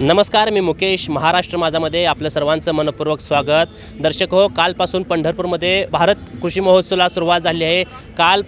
नमस्कार मी मुकेश महाराष्ट्र माझामध्ये आपलं सर्वांचं मनपूर्वक स्वागत. दर्शक हो कालपासून पंढरपूरमध्ये भारत कृषी महोत्सवाला सुरुवात झाली आहे. काल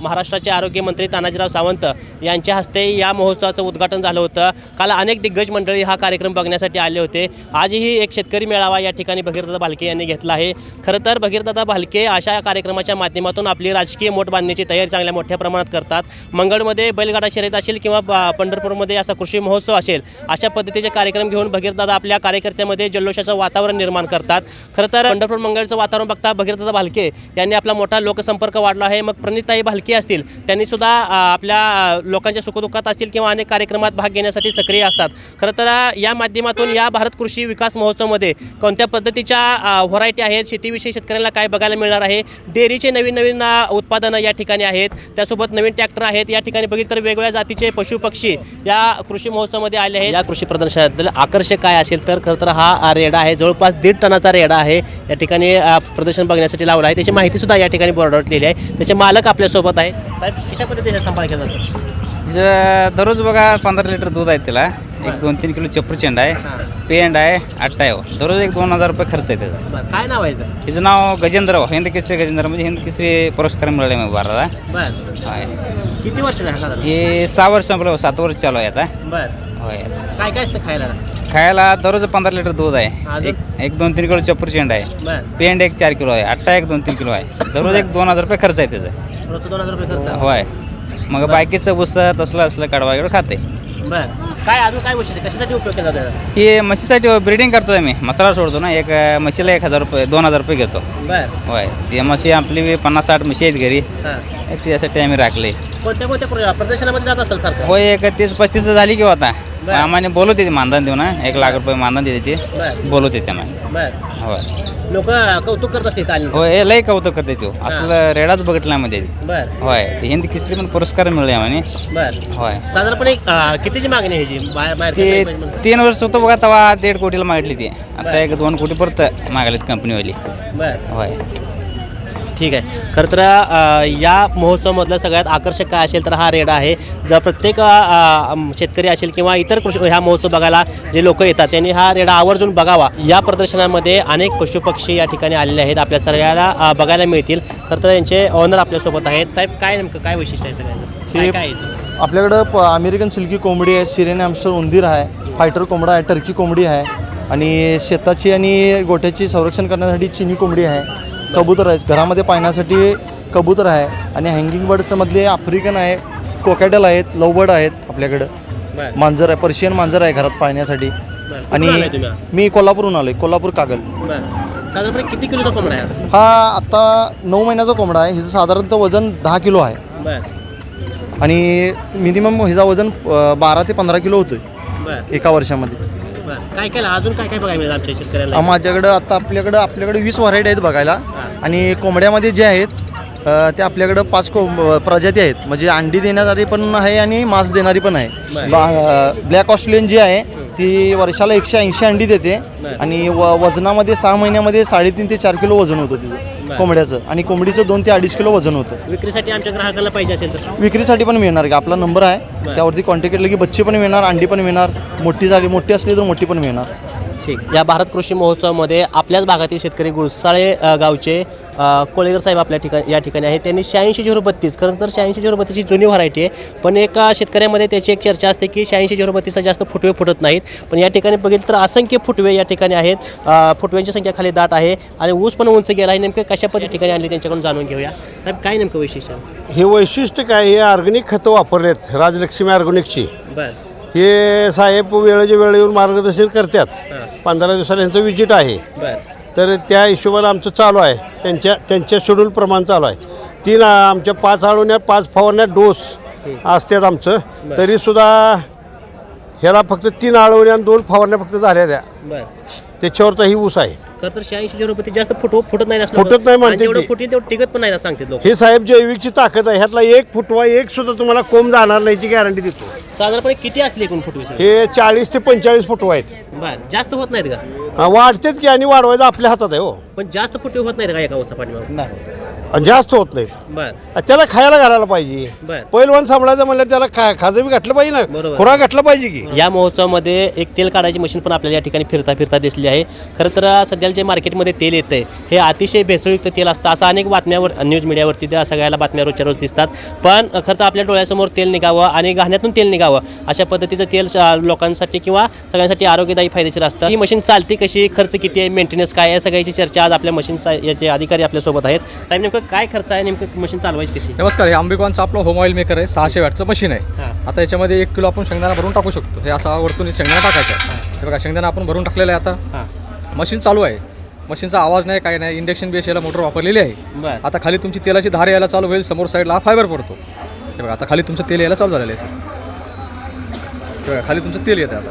महाराष्ट्राचे आरोग्यमंत्री तानाजीराव सावंत यांच्या हस्ते या महोत्सवाचं उद्घाटन झालं होतं. काल अनेक दिग्गज मंडळी हा कार्यक्रम बघण्यासाठी आले होते. आजही एक शेतकरी मेळावा या ठिकाणी भगीरदादा भालके यांनी घेतला आहे. खरं तर भगीरदादा भालके अशा कार्यक्रमाच्या माध्यमातून आपली राजकीय मोठ बांधण्याची तयारी चांगल्या मोठ्या प्रमाणात करतात. मंगळमध्ये बैलगाडा शर्यत असेल किंवा पंढरपूरमध्ये असा कृषी महोत्सव असेल अशा पद्धतीचे कार्यक्रम घेऊन भगीरदादा आपल्या कार्यकर्त्यामध्ये जल्लोषाचं वातावरण निर्माण करतात. खरं तर पंढरपूर मंगळचं वातावरण बघता भगीरदादा भालके यांनी आपला मोठा लोकसंपर्क वाढला आहे. मग प्रणिताई भालके असतील त्यांनी सुद्धा आपल्या लोकांच्या सुखदुःखात असतील किंवा अनेक कार्यक्रमात भाग घेण्यासाठी सक्रिय असतात. खरं तर या माध्यमातून या भारत कृषी विकास महोत्सवमध्ये कोणत्या पद्धतीच्या व्हरायटी आहेत? शेतीविषयी शेतकऱ्यांना काय बघायला मिळणार आहे? डेअरीचे नवीन नवीन उत्पादनं या ठिकाणी आहेत. त्यासोबत नवीन ट्रॅक्टर आहेत. या ठिकाणी बघितलं तर वेगवेगळ्या जातीचे पशुपक्षी या कृषी महोत्सवामध्ये आले आहेत. या कृषी प्रदर्शनातील आकर्षक काय असेल तर खरं तर हा रेडा आहे. जवळपास दीड टनाचा रेडा आहे. या ठिकाणी प्रदर्शन बघण्यासाठी लावला आहे. त्याची माहिती सुद्धा या ठिकाणी बोर्डावर लिहिली आहे. त्याचे मालक आपल्यासोबत आहे. साहेब कशा पद्धतीने सांभाळ केला जातो. दररोज बघा पंधरा लिटर दूध आहे तिला. एक दोन तीन किलो चप्परचेंड आहे. पेंड आहे आट्टा आहे. दररोज एक दोन हजार रुपये खर्च आहे त्याचा. काय नाव आहे? हिचं नाव गजेंद्र. हिंद केसरी गजेंद्र म्हणजे हिंद केसरी पुरस्कार मिळाले मग बाराला किती वर्ष झालं साधारण हे सहा वर्ष संपलं सात वर्ष चालू आहे आता. बरं. होय. काय काय असतं खायला? खायला दररोज पंधरा लिटर दूध आहे. अजून? एक एक दोन तीन किलो चप्परचेंड आहे. बरं. पेंड एक चार किलो आहे. आट्टा एक दोन तीन किलो आहे. दररोज एक दोन हजार रुपये खर्च आहे त्याचा. रोजचं दोन हजार रुपये खर्च होय. मग बाकीचं उस तसलं असलं कडवा वगैरे खाते. बरं. काय अजून काय गोष्टी कशासाठी उपयोग केला जातो? हे म्हशीसाठी ब्रिडिंग करतोय मी. मसाला सोडतो ना. एक अं, म्हशीला एक हजार रुपये दोन हजार रुपये घेतो. बरं. होय. ती म्हशी आपली पन्नास साठ म्हशी आहेत घरी. हां. त्यासाठी आम्ही राखले. कोणत्या कोणत्या प्र- प्रदर्शनामध्ये जात असेल सारखं होय एक तीस पस्तीस झाली किंवा आता. बरं. आम्हाला बोलवते ते मानधन देऊ ना एक लाख रुपये मानधन देते बरं. ते बोलवते ते आम्हाला बरं. होय. लोक कौतुक करत असतील काल होय हे लय कौतुक करते तो. असलं रेडाच बघितला मध्ये बरं. होय ते हिंद किसरी पण पुरस्कार मिळले आम्हाला बरं. होय. साधारणपणे अं, कितीची मागणी आहे ह्याची? बाहेर ते? तीन वर्ष होतं बघा तेव्हा दीड कोटीला मागितली ती. आता. एक दोन कोटी परत मागलेत कंपनीवाली बरं. होय. ठीक आहे. खरं तर या महोत्सवामधलं सगळ्यात आकर्षक काय असेल तर हा रेडा आहे. जर प्रत्येक शेतकरी असेल किंवा इतर कृषी ह्या महोत्सव बघायला जे लोक येतात त्यांनी हा रेडा आवर्जून बघावा. या प्रदर्शनामध्ये अनेक पशुपक्षी या ठिकाणी आलेले आहेत आपल्या सगळ्याला बघायला मिळतील. खरं तर यांचे ऑनर आपल्यासोबत आहेत. साहेब काय नेमकं काय वैशिष्ट्य आहे सगळ्यांचं? काय हे- काय? आपल्याकडं प अमेरिकन सिल्की कोंबडी आहे सिरेन हॅमस्टर उंदीर आहे फायटर कोंबडा आहे टर्की कोंबडी आहे आणि शेताची आणि गोठ्याची संरक्षण करण्यासाठी चिनी कोंबडी आहे. कबूतर आहे घरामध्ये पाहण्यासाठी कबूतर आहे आणि हँगिंग बर्ड्समधले आफ्रिकन आहे कोकॅडल आहेत लवबर्ड आहेत आपल्याकडं. मांजर आहे पर्शियन मांजर आहे घरात पाहण्यासाठी. आणि? मी कोल्हापूरहून आलो आहे कोल्हापूर कागल. किती किलोचा कोंबडा आहे हा? आत्ता नऊ महिन्याचा कोंबडा आहे. हिचं साधारणतः वजन दहा किलो आहे. आणि मिनिमम हिचा वजन बारा ते पंधरा किलो होतो आहे बरं. एका वर्षामध्ये. काय केलं अजून काय काय बघायला माझ्याकडं आता आपल्याकडं आपल्याकडे वीस व्हरायटी आहेत बघायला. आणि कोंबड्यामध्ये जे आहेत ते आपल्याकडं पाच को प्रजाती आहेत. म्हणजे अंडी देणारी पण आहे आणि मांस देणारी पण आहे. ब्लॅक ऑस्ट्रेलियन जी आहे ती वर्षाला एकशे ऐंशी अंडी देते. आणि व वजनामध्ये सहा महिन्यामध्ये साडेतीन ते चार किलो वजन होतं. तिचं कोंबड्याचं. आणि कोंबडीचं दोन ते अडीच किलो वजन होतं. विक्रीसाठी आमच्या ग्राहकाला पाहिजे असेल तर. विक्रीसाठी पण मिळणार का आपला नंबर आहे. त्यावरती कॉन्टॅक्ट केलं की बच्चे पण मिळणार अंडी पण मिळणार मोठी झाली मोठी असली तर मोठी पण मिळणार. या भारत कृषी महोत्सवामध्ये आपल्याच भागातील शेतकरी गुळसाळे गावचे अ, कोळेकर साहेब आपल्या ठिकाणी या ठिकाणी आहेत. त्यांनी शहाऐंशी झिरो बत्तीस खरं तर शहाऐंशी झिरो बत्तीसची जुनी व्हरायटी आहे. पण एका शेतकऱ्यामध्ये त्याची एक चर्चा असते की शहाऐंशी झिरो बत्तीसचा जास्त फुटवे फुटत नाहीत. पण या ठिकाणी बघितलं तर असंख्य फुटवे या ठिकाणी आहेत. फुटव्यांची संख्या खाली दाट आहे आणि ऊस पण उंच गेला आहे. नेमकं कशा पद्धती ठिकाणी आणली त्यांच्याकडून जाणून घेऊया. साहेब काय नेमकं वैशिष्ट्य? हे वैशिष्ट्य काय? हे ऑर्गॅनिक खतं वापरलेत. राजलक्ष्मी ऑर्गॅनिकची बरं. हे साहेब वेळेच्या वेळ येऊन मार्गदर्शन करतात. पंधरा दिवसाला यांचं विजिट आहे. तर त्या हिशोबाने आमचं चालू आहे. त्यांच्या त्यांच्या शेड्यूल प्रमाण चालू आहे. तीन आमच्या पाच आळवण्या पाच फवारण्या डोस असतात आमचं. तरीसुद्धा ह्याला फक्त तीन आळवण्या आणि दोन फवारण्या फक्त झाल्या त्या. त्याच्यावर तर ही ऊस आहे. खरं तर शहाऐंशी बत्तीस जास्त फुटव फुटत नाही असं फुटत नाही म्हणते जेवढं ती. फुटेल तेवढं टिकत पण नाही असं सांगतात लोक. हे साहेब जैविकची ताकद आहे ह्यातला एक फुटवा एक सुद्धा तुम्हाला कोंब जाणार नाहीची गॅरंटी देतो. साधारणपणे किती असले एकूण फुटवे? हे चाळीस ते पंचेचाळीस फुटवा आहेत. बरं जास्त होत नाहीत का? हा, वाढतेच की आणि वाढवायचं आपल्या हातात आहे हो. पण जास्त फुटवे होत नाहीत का एका वर्षा पाठीमागे? जास्त होत नाहीत. बर. त्याला खायला घालायला पाहिजे. बर. पैलवान सांभाळायचं म्हणलं त्याला खा खाजं बी घातलं पाहिजे ना. बरोबर. खुराक घातला पाहिजे की. या महोत्सवामध्ये एक तेल काढायची मशीन पण आपल्याला या ठिकाणी फिरता फिरता दिसली आहे. खरं तर सध्याला जे मार्केटमध्ये तेल येतं आहे हे अतिशय भेसळयुक्त तेल असतं. असं अनेक बातम्यावर न्यूज मीडियावरती त्या सगळ्याला बातम्या रोजच्या रोज दिसतात. पण खरं तर आपल्या डोळ्यासमोर तेल निघावं आणि घाण्यातून तेल निघावं अशा पद्धतीचं तेल लोकांसाठी किंवा सगळ्यांसाठी आरोग्यदायी फायदेशीर असतं. ही मशीन चालते कशी खर्च किती आहे मेंटेनन्स काय आहे सगळ्याची चर्चा आज आपल्या मशीन याचे अधिकारी आपल्यासोबत आहेत. साहेब नेमकं काय खर्च आहे? नेमकं मशीन चालवायची कशी? नमस्कार हे आंबेकॉनचं आपलं होम ऑइल मेकर आहे. सहाशे वॅटचं मशीन आहे. हां. आता याच्यामध्ये एक किलो आपण शेंगदाणा भरून टाकू शकतो. हे असा वरतून शेंगदाणा टाकायचा आहे. हे. बघा शेंगदाणा आपण भरून टाकलेला आहे आता. हां. मशीन चालू आहे. मशीनचा आवाज नाही काय नाही. इंडक्शन बेस याला मोटर वापरलेली आहे. बरं. आता खाली तुमची तेलाची धार यायला चालू होईल. समोर साईडला फायबर पडतो. हे बघा आता खाली तुमचं तेल यायला चालू झालेलं आहे सर हे बघा खाली तुमचं तेल येतं आता.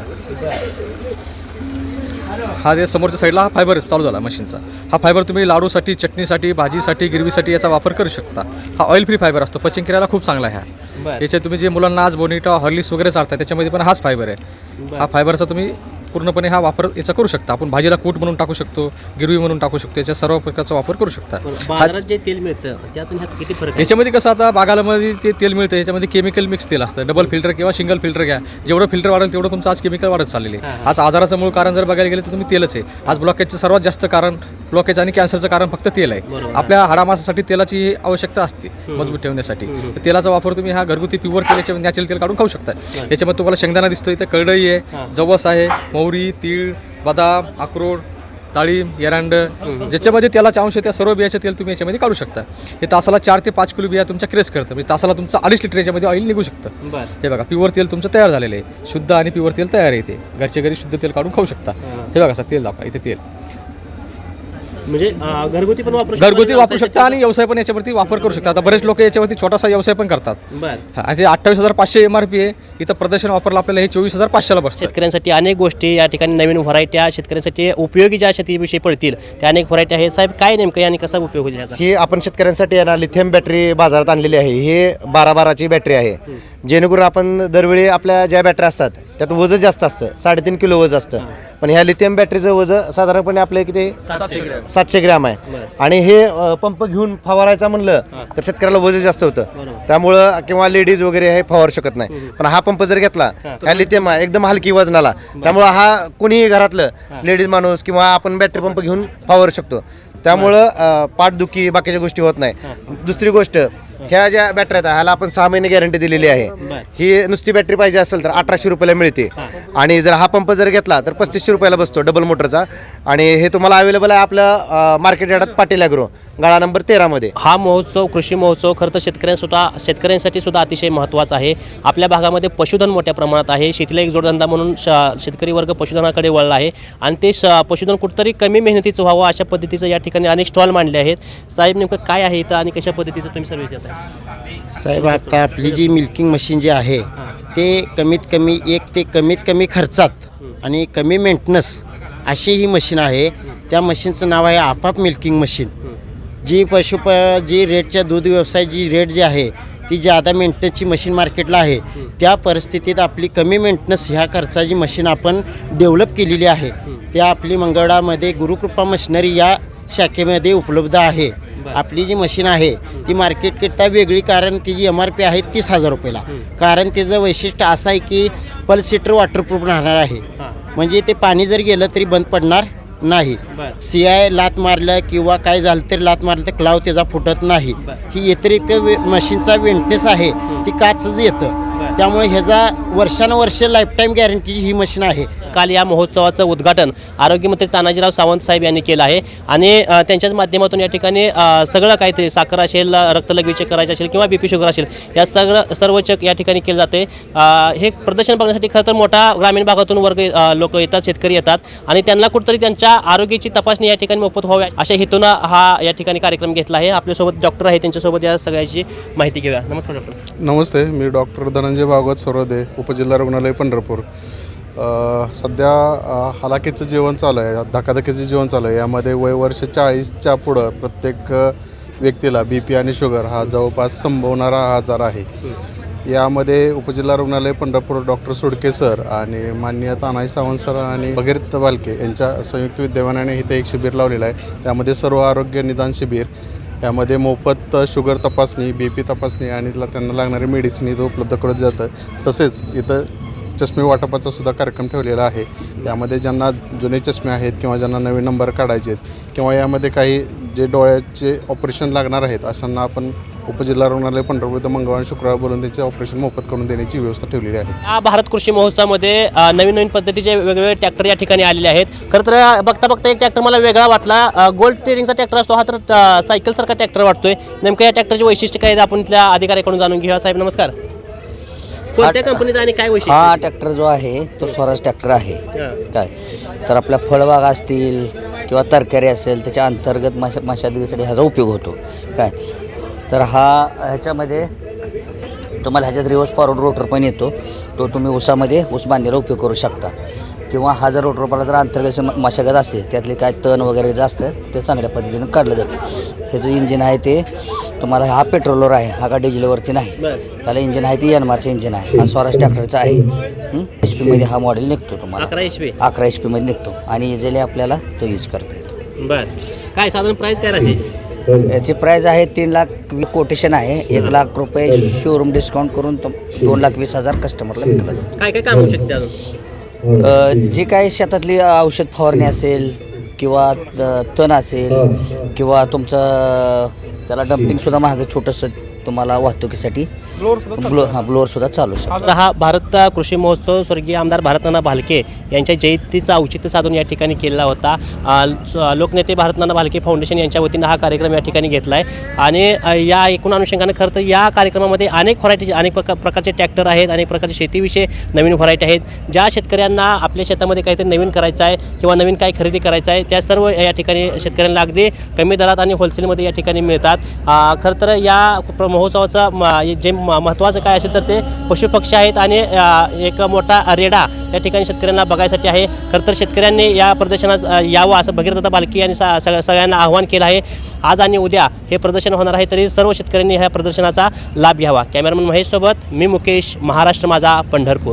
हा जे समोरच्या साईडला हा फायबर चालू झाला मशीनचा. हा फायबर तुम्ही लाडूसाठी चटणीसाठी भाजीसाठी गिरवीसाठी याचा वापर करू शकता. हा ऑइल फ्री फायबर असतो. पचन क्रियाला खूप चांगला आहे हा. बरं. याचे तुम्ही जे मुलांना आज बोनिटा हॉर्लिक्स वगैरे चालतात त्याच्यामध्ये पण हाच फायबर आहे. हा फायबरचा तुम्ही पूर्णपणे हा वापर याचा करू शकता. आपण भाजीला कूट म्हणून टाकू शकतो गिरवी म्हणून टाकू शकतो याच्या सर्व प्रकारचा वापर करू शकता. बाजारात जे तेल मिळतं त्यातून ह्यात किती फरक आहे? याच्यामध्ये कसं आता बागालामध्ये ते तेल मिळतं याच्यामध्ये केमिकल मिक्स तेल असतं. डबल फिल्टर किंवा सिंगल फिल्टर घ्या. जेवढं फिल्टर वाढेल तेवढं तुमचं आज केमिकल वाढत चाललेले हां, आज आजाराचं मूळ कारण जर बघायला गेलं तर तुम्ही तेलच आहे. आज ब्लॉकेजचं सर्वात जास्त कारण ब्लॉकेज आणि कॅन्सरचं कारण फक्त तेल आहे. आपल्या हाडामासासाठी तेलाची आवश्यकता असते मजबूत ठेवण्यासाठी. तर तेलाचा वापर तुम्ही हा घरगुती प्युअर तेल याच्या नॅचरल तेल काढून खाऊ शकता. याच्यामध्ये तुम्हाला शेंगदाणा दिसतो इथं कळडई हां. आहे जवस आहे मोहरी तीळ बदाम अक्रोड डाळिंब एरंड ज्याच्यामध्ये तेलाचे अंश आहे त्या सर्व बियाचे तेल तुम्ही याच्यामध्ये काढू शकता. हे तासाला चार ते पाच किलो बिया तुमच्या क्रेस करतं. म्हणजे तासाला तुमचं अडीच लिटर याच्यामध्ये ऑइल निघू शकतं. हे बघा प्युअर तेल तुमचं तयार झालेलं आहे. शुद्ध आणि प्युअर तेल तयार आहे इथे घरच्या घरी शुद्ध तेल काढून खाऊ शकता. हे बघा असं तेल दाखवा इथे तेल. म्हणजे घरगुती पण वापरू शकतो घरगुती आणि वापरू शकता आणि व्यवसाय पण याच्यावरती वापर करू शकता. आता बरेच लोक याच्यावरती छोटासा व्यवसाय पण करतात. बरं. हा, आणि अठ्ठावीस हजार पाचशे एम आर पी आहे इथं प्रदर्शन वापरलं आपल्याला हे चोवीस हजार पाचशेला बसतं. शेतकऱ्यांसाठी अनेक गोष्टी या ठिकाणी नवीन व्हरायट्या शेतकऱ्यांसाठी उपयोगी ज्या शेतीविषयी पडतील त्या अनेक व्हरायटी आहेत. साहेब काय नेमकं आणि कसा उपयोग होईल याचा? ही आपण शेतकऱ्यांसाठी आहे ना लिथियम बॅटरी बाजारात आणलेली आहे. हे बारा बाराची बॅटरी आहे. जेणेकरून आपण दरवेळी आपल्या ज्या बॅटरी असतात त्यात वजन जास्त असतं. साडेतीन किलो वजन असतं. पण ह्या लिथियम बॅटरीचं वजन साधारणपणे आपल्या किती सातशे ग्रॅम. आहे. आणि हे अ, पंप घेऊन फवारायचा म्हणलं तर शेतकऱ्याला वजन जास्त होतं. त्यामुळं किंवा लेडीज वगैरे हे फवारू शकत नाही. पण हा पंप जर घेतला ह्या लिथियम आहे एकदम हलकी वजनाला. त्यामुळं हा कोणीही घरातलं लेडीज माणूस किंवा आपण बॅटरी पंप घेऊन फवारू शकतो. त्यामुळं अ, पाठदुखी बाकीच्या गोष्टी होत नाही. दुसरी गोष्ट ह्या ज्या बॅटऱ्या आहेत ह्याला आपण सहा महिने गॅरंटी दिलेली आहे. ही नुसती बॅटरी पाहिजे असेल तर अठराशे रुपयाला मिळते. आणि जर हा पंप जर घेतला तर पस्तीसशे रुपयाला बसतो डबल मोटरचा आणि हे तुम्हाला अवेलेबल आहे आपल्या मार्केट यार्डात पाटील ॲग्रो गाळा नंबर तेरामध्ये हा महोत्सव कृषी महोत्सव खरं तर शेतकऱ्यांसुद्धा शेतकऱ्यांसाठी सुद्धा अतिशय महत्त्वाचा आहे. आपल्या भागामध्ये पशुधन मोठ्या प्रमाणात आहे. शेतीला एक जोडधंदा म्हणून श शेतकरी वर्ग पशुधनाकडे वळला आहे. आणि ते श पशुधन कुठंतरी कमी मेहनतीचं व्हावं अशा पद्धतीचं या ठिकाणी अनेक स्टॉल मांडले आहेत. साहेब नेमकं काय आहे इथं आणि कशा पद्धतीचं तुम्ही सर्व्हिस देत आहे साहेब आता आपली जी मिल्किंग मशीन जी आहे ते कमीत कमी एक ते कमीत कमी खर्चात आणि कमी मेंटेनन्स अशी ही मशीन आहे. त्या मशीनचं नाव आहे आपाप मिल्किंग मशीन जी पशुप जी रेटच्या दूध व्यवसाय जी रेट जी आहे ती ज्यादा मेंटेनन्सची मशीन मार्केटला आहे त्या परिस्थितीत आपली कमी मेंटेनन्स ह्या खर्चाची मशीन आपण डेव्हलप केलेली आहे. त्या आपली मंगळामध्ये गुरुकृपा मशिनरी या शाखेमध्ये उपलब्ध आहे. आपली जी मशीन आहे ती मार्केटकरता वेगळी कारण तिची एम आर पी आहे तीस हजार रुपयाला. कारण तिचं वैशिष्ट्य असं आहे की पल्स सीटर वॉटरप्रूफ राहणार आहे. म्हणजे ते पाणी जर गेलं तरी बंद पडणार नाही. बरं. सियाय लात मारलं किंवा काय झालं तरी लात मारलं तर क्लाव त्याचा फुटत नाही. ही व्यतिरिक्त मशीनचा वेंटनेस आहे ती काचच येतं. त्यामुळे ह्याचा वर्षानुवर्ष लाईफटाईम गॅरंटीची ही मशीन आहे. काल या महोत्सवाचं उद्घाटन आरोग्यमंत्री तानाजीराव सावंत साहेब यांनी केलं आहे. आणि त्यांच्याच माध्यमातून या ठिकाणी सगळं काहीतरी साखर असेल रक्तलघवी चेक करायचे असेल किंवा बी पी शुगर असेल या सगळं सर्व चेक या ठिकाणी केलं जाते. हे प्रदर्शन बघण्यासाठी खरं तर मोठा ग्रामीण भागातून वर्ग लोक येतात शेतकरी येतात. आणि त्यांना कुठंतरी त्यांच्या आरोग्याची तपासणी या ठिकाणी मोफत व्हावी अशा हेतूनं हा या ठिकाणी कार्यक्रम घेतला आहे. आपल्यासोबत डॉक्टर आहे त्यांच्यासोबत या सगळ्याची माहिती घेऊया. नमस्कार डॉक्टर नमस्ते मी डॉक्टर धनंजय भागवत सरोदे उपजिल्हा रुग्णालय पंढरपूर. सध्या अ, हलाखीचं जीवन चालू आहे धकाधकीचं जीवन चालू आहे. यामध्ये वय वर्ष चाळीसच्या पुढं प्रत्येक व्यक्तीला बी पी आणि शुगर हा जवळपास संभवणारा हा आजार आहे. यामध्ये उपजिल्हा रुग्णालय पंढरपूर डॉक्टर सुडके सर आणि माननीय तानाई सावंत सर आणि भगीरथ बालके यांच्या संयुक्त विद्यमानाने इथे एक शिबिर लावलेलं आहे. त्यामध्ये सर्व आरोग्य निदान शिबिर यामध्ये मोफत शुगर तपासणी बी पी तपासणी आणि त्यांना लागणारे मेडिसिन इथं उपलब्ध करत जातं तसेच इथं चष्मे वाटपाचा सुद्धा कार्यक्रम ठेवलेला आहे. यामध्ये ज्यांना जुने चष्मे आहेत किंवा ज्यांना नवीन नंबर काढायचे आहेत किंवा यामध्ये काही जे डोळ्याचे ऑपरेशन लागणार आहेत अशांना आपण उपजिल्हा रुग्णालय पंढरपूर इथं मंगळवार आणि शुक्रवार बोलून त्यांचे ऑपरेशन मोफत करून देण्याची व्यवस्था ठेवलेली आहे. या भारत कृषी महोत्सवामध्ये अ, नवीन नवीन पद्धतीचे वेगवेगळे ट्रॅक्टर या ठिकाणी आलेले आहेत. खरं तर बघता बघता एक ट्रॅक्टर मला वेगळा वाटला. गोल्ड टेरिंगचा ट्रॅक्टर असतो हा तर अ, सायकलसारखा ट्रॅक्टर वाटतोय. नेमकं या ट्रॅक्टरचे वैशिष्ट्य काय आहेत आपण इथल्या अधिकाऱ्याकडून जाणून घेऊया. साहेब नमस्कार. कोणत्या कंपनीचा आणि काय वैशिष्ट्य? हा ट्रॅक्टर जो आहे तो स्वराज ट्रॅक्टर आहे. काय? तर आपल्या फळबागा असतील किंवा तरकारी असेल त्याच्या अंतर्गत मशा मशागतीसाठी ह्याचा उपयोग होतो. काय? तर हा ह्याच्यामध्ये तुम्हाला ह्याच्यात रिवर्स फॉरवर्ड रोटर पण येतो. तो तुम्ही ऊसामध्ये ऊस बांधायला उपयोग करू शकता. किंवा हा जर रोटर जर अंतर्गत म- मशागत असते. त्यातले काय तण वगैरे जे असतं ते चांगल्या पद्धतीनं काढलं जातं. ह्याचं इंजिन आहे ते तुम्हाला हा पेट्रोलवर आहे. हा का डिझेलवरती नाही. त्याला इंजिन आहे ती एनमारचं इंजिन आहे. हा स्वराज ट्रॅक्टरचा आहे. एच पीमध्ये हा मॉडेल निघतो तुम्हाला. अकरा एच पी अकरा एच पीमध्ये निघतो. आणि इझिली आपल्याला तो यूज करता येतो. बर. काय साधारण प्राईस काय राहते? याची प्राईज आहे तीन लाख कोटेशन आहे. एक लाख रुपये शोरूम डिस्काउंट करून तुम- दोन लाख वीस हजार कस्टमरला विकला जातो. काय काय काम होऊ शकते अजून? अ, जे काही शेतातली औषध फवारणी असेल किंवा अ, तण असेल किंवा तुमचं त्याला डम्पिंगसुद्धा महाग छोटंसं तुम्हाला वाहतुकीसाठी ब्लो हां ब्लोअरसुद्धा चालू शकतो तर हा भारत कृषी महोत्सव स्वर्गीय आमदार भारतनाना भालके यांच्या जयंतीचं औचित्य साधून या ठिकाणी केलेला होता. लोकनेते भारतनाना भालके फाउंडेशन यांच्या वतीनं हा कार्यक्रम या ठिकाणी घेतला आहे आणि या एकूण अनुषंगानं खरं तर या कार्यक्रमामध्ये अनेक व्हरायटीचे अनेक प्रका प्रकारचे ट्रॅक्टर आहेत अनेक प्रकारचे शेतीविषयी नवीन व्हरायटी आहेत. ज्या शेतकऱ्यांना आपल्या शेतामध्ये काहीतरी नवीन करायचं आहे किंवा नवीन काही खरेदी करायचं आहे त्या सर्व या ठिकाणी शेतकऱ्यांना अगदी कमी दरात आणि होलसेलमध्ये या ठिकाणी मिळतात. खरं तर या प्र- महोत्सवाचं म- जे म- महत्त्वाचं काय असेल तर ते पशुपक्षी आहेत आणि एक मोठा रेडा त्या ठिकाणी शेतकऱ्यांना बघायसाठी आहे. खरं तर शेतकऱ्यांनी या प्रदर्शनात यावं असं भगीरथ बालकी यांनी सा- सगळ्यांना आवाहन केलं आहे. आज आणि उद्या हे प्रदर्शन होणार आहे तरी सर्व शेतकऱ्यांनी ह्या प्रदर्शनाचा लाभ घ्यावा. कॅमेरामन महेशसोबत मी मुकेश महाराष्ट्र माझा पंढरपूर.